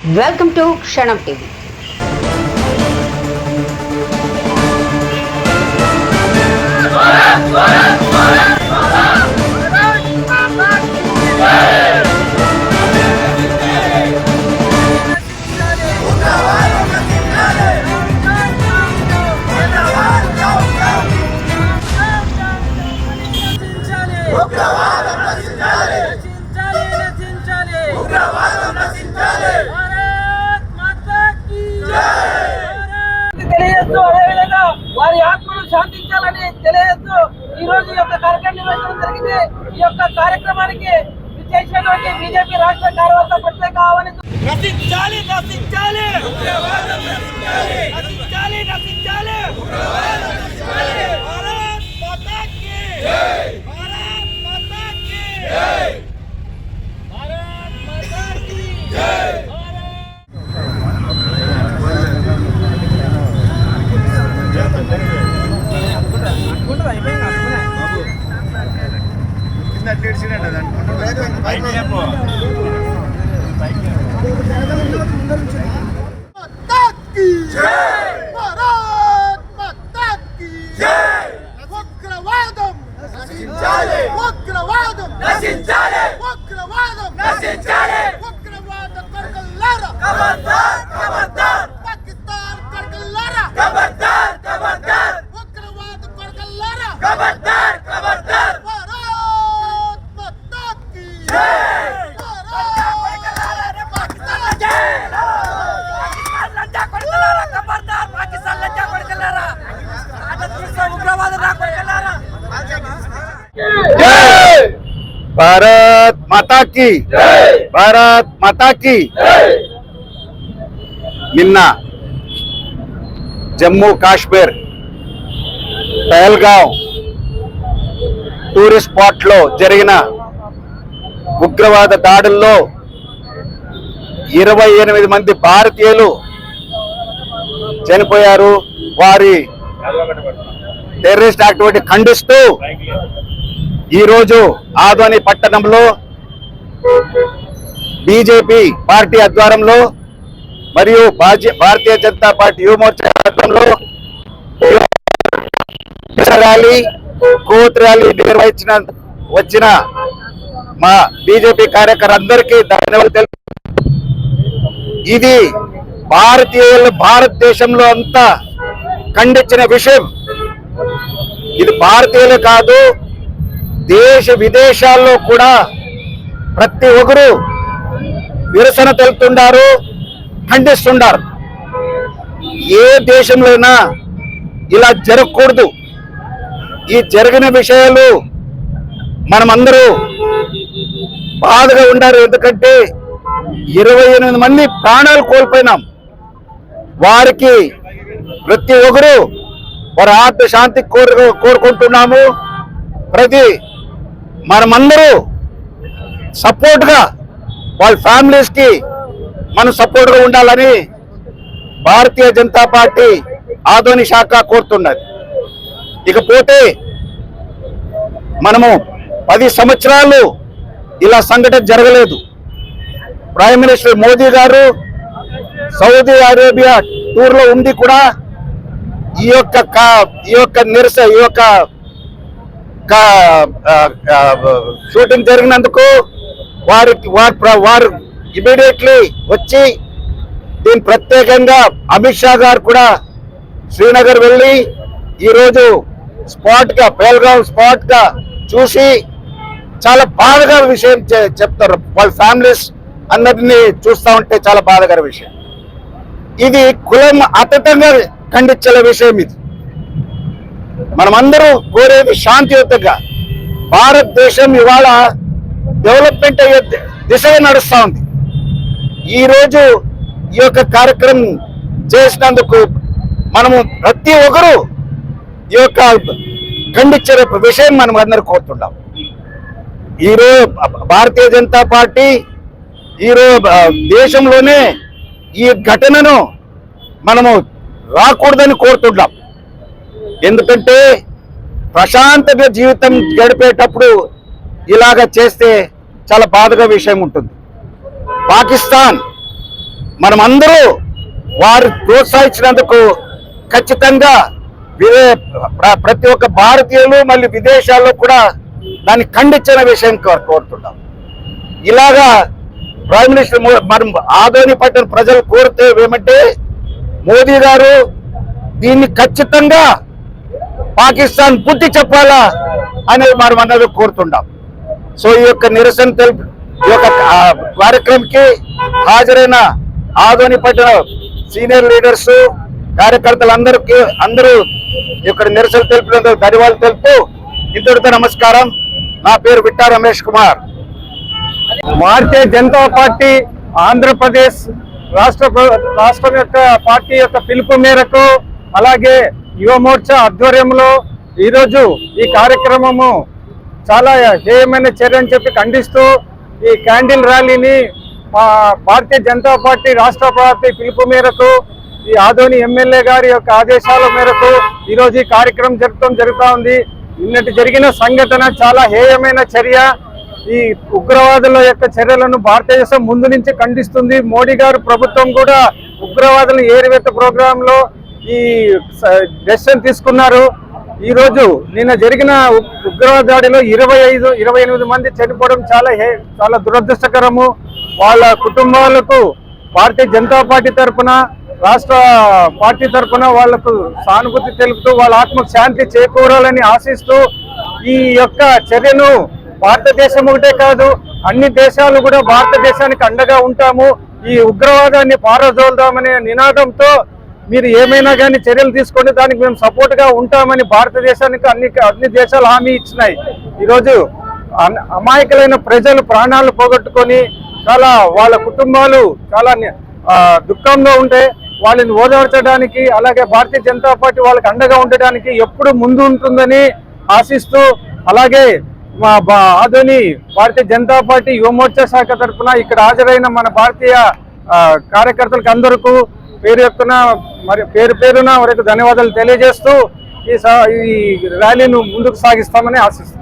Welcome to క్షణం TV తెలియజేస్తూ అదేవిధంగా వారి ఆత్మను శాంతించాలని తెలియజేస్తూ ఈ రోజు ఈ యొక్క కార్యక్రమం నిర్వహించడం జరిగింది. ఈ యొక్క కార్యక్రమానికి విచ్చేసినటువంటి బీజేపీ రాష్ట్ర కార్యవర్గ ప్రత్యేక ఆహ్వానిస్తూ నశించాలి నశించాలి! మాతా కీ ఉగ్రవాదం నశించాలి ఉగ్రవాదం ఉగ్రవాదం నశించాలి. ఉగ్రవాద కొరకల్లారా. भारत माता की భారత్ మాతా की నిన్న జమ్మూ కాశ్మీర్ పహల్గాం టూరిస్ట్ స్పాట్ లో జరిగిన ఉగ్రవాద దాడుల్లో ఇరవై ఎనిమిది మంది భారతీయులు చనిపోయారు. వారి టెర్రరిస్ట్ యాక్టివిటీ ఖండిస్తూ ఈరోజు ఆదోని పట్టణంలో బీజేపీ పార్టీ ఆధ్వర్యంలో మరియు భారతీయ జనతా పార్టీ యువమోర్చా ఆధ్వర్యంలో ర్యాలీ కోత్ ర్యాలీ నిర్వహించిన వచ్చిన మా బీజేపీ కార్యకర్తలందరికీ ధన్యవాదాలు తెలుపు ఇది భారతీయులు భారతదేశంలో అంతా ఖండించిన విషయం. ఇది భారతీయులు కాదు దేశ విదేశాల్లో కూడా ప్రతి ఒక్కరు నిరసన తెలుపుతుండారు ఖండిస్తుండారు. ఏ దేశంలో అయినా ఇలా జరగకూడదు. ఈ జరిగిన విషయాలు మనమందరూ బాధగా ఉండారు ఎందుకంటే ఇరవై ఎనిమిది మంది ప్రాణాలు కోల్పోయినాం. వారికి ప్రతి ఒక్కరు వారి ఆత్మశాంతి కోరు కోరుకుంటున్నాము. ప్రతి మనమందరూ సపోర్ట్గా వాళ్ళ ఫ్యామిలీస్కి మనం సపోర్ట్గా ఉండాలని భారతీయ జనతా పార్టీ ఆధోని శాఖ కోరుతున్నది. ఇకపోతే మనము పది సంవత్సరాలు ఇలా సంఘటన జరగలేదు. ప్రైమ్ మినిస్టర్ మోదీ గారు సౌదీ అరేబియా టూర్లో ఉండి కూడా ఈ యొక్క కా- ఈ యొక్క నిరస ఈ యొక్క కా- షూటింగ్ జరిగినందుకు వారికి వారు ప్ర- వారు ఇమీడియట్లీ వచ్చి దీని ప్రత్యేకంగా అమిత్ షా గారు కూడా శ్రీనగర్ వెళ్ళి ఈరోజు స్పాట్గా పేల్గావ్ చూసి చాలా బాధకర విషయం చెప్తారు. వాళ్ళ ఫ్యామిలీస్ అందరినీ చూస్తా ఉంటే చాలా బాధకర విషయం. ఇది కులం అతీతంగా ఖండించే విషయం ఇది. మనమందరూ కోరేది శాంతియుతంగా భారతదేశం ఇవాళ డెవలప్మెంట్ అయ్యే దిశగా నడుస్తూ ఉంది. ఈ రోజు ఈ యొక్క కార్యక్రమం చేసినందుకు మనము ప్రతి ఒక్కరూ ఈ యొక్క ఖండించే విషయం మనం అందరూ కోరుతున్నాం ఈరోజు భారతీయ జనతా పార్టీ ఈరోజు దేశంలోనే ఈ ఘటనను మనము రాకూడదని కోరుతున్నాం ఎందుకంటే ప్రశాంతంగా జీవితం గడిపేటప్పుడు ఇలాగ చేస్తే చాలా బాధగా విషయం ఉంటుంది. పాకిస్తాన్ మనమందరూ వారు ప్రోత్సహించినందుకు ఖచ్చితంగా ప్రతి ఒక్క భారతీయులు మళ్ళీ విదేశాల్లో కూడా దాన్ని ఖండించిన విషయం కోరుతున్నాం ఇలాగా ప్రైమ్ మినిస్టర్ మనం ఆదోని పట్టిన ప్రజలు కోరితే ఏమంటే మోదీ గారు దీన్ని ఖచ్చితంగా పాకిస్తాన్ బుద్ధి చెప్పాలా అనేది మనం అన్నది కోరుతున్నాం సో ఈ యొక్క నిరసన తెలుపు ఈ యొక్క కార్యక్రమంకి హాజరైన ఆదోని పట్టిన సీనియర్ లీడర్స్ కార్యకర్తలందరికీ అందరూ ఇక్కడ నిరసన తెలిపినందుకు ధన్యవాదాలు తెలుపుతూ ఇంతటితో నమస్కారం. నా పేరు విట్టా రమేష్ కుమార్. భారతీయ జనతా పార్టీ ఆంధ్రప్రదేశ్ రాష్ట్ర రాష్ట్రం యొక్క పార్టీ యొక్క పిలుపు మేరకు అలాగే యువ మోర్చా ఆధ్వర్యంలో ఈరోజు ఈ కార్యక్రమము చాలా హేయమైన చర్య అని చెప్పి ఖండిస్తూ ఈ క్యాండిల్ ర్యాలీని మా భారతీయ జనతా పార్టీ రాష్ట్ర పార్టీ పిలుపు మేరకు ఈ ఆదోని ఎమ్మెల్యే గారి యొక్క ఆదేశాల మేరకు ఈరోజు ఈ కార్యక్రమం జరపడం జరుగుతూ ఉంది. నిన్నటి జరిగిన సంఘటన చాలా హేయమైన చర్య. ఈ ఉగ్రవాదుల యొక్క చర్యలను భారతదేశం ముందు నుంచి ఖండిస్తుంది. మోడీ గారు ప్రభుత్వం కూడా ఉగ్రవాదుల ఏరివేత ప్రోగ్రామ్లో ఈ డెసిషన్ తీసుకున్నారు. ఈ రోజు నిన్న జరిగిన ఉగ్రవాద దాడిలో ఇరవై ఐదు ఇరవై ఎనిమిది మంది చనిపోవడం చాలా హే చాలా దురదృష్టకరము. వాళ్ళ కుటుంబాలకు భారతీయ జనతా పార్టీ తరఫున రాష్ట్ర పార్టీ తరఫున వాళ్ళకు సానుభూతి తెలుపుతూ వాళ్ళ ఆత్మకు శాంతి చేకూరాలని ఆశిస్తూ ఈ యొక్క చర్యను భారతదేశం ఒకటే కాదు అన్ని దేశాలు కూడా భారతదేశానికి అండగా ఉంటాము. ఈ ఉగ్రవాదాన్ని పారదోల్దామనే నినాదంతో మీరు ఏమైనా కానీ చర్యలు తీసుకోండి దానికి మేము సపోర్ట్గా ఉంటామని భారతదేశానికి అన్ని అన్ని దేశాలు హామీ ఇచ్చినాయి. ఈరోజు అమాయకులైన ప్రజలు ప్రాణాలు పోగొట్టుకొని చాలా వాళ్ళ కుటుంబాలు చాలా దుఃఖంలో ఉంటే వాళ్ళని ఓదార్చడానికి అలాగే భారతీయ జనతా పార్టీ వాళ్ళకి అండగా ఉండడానికి ఎప్పుడు ముందు ఉంటుందని ఆశిస్తూ అలాగే మా బా- భారతీయ జనతా పార్టీ యువమోర్చా శాఖ తరఫున ఇక్కడ హాజరైన మన భారతీయ కార్యకర్తలకు అందరికీ పేరు యొక్క మరి పేరు పేరున వరకు ధన్యవాదాలు తెలియజేస్తూ ఈ సా- ఈ ర్యాలీను ముందుకు సాగిస్తామని ఆశిస్తున్నాను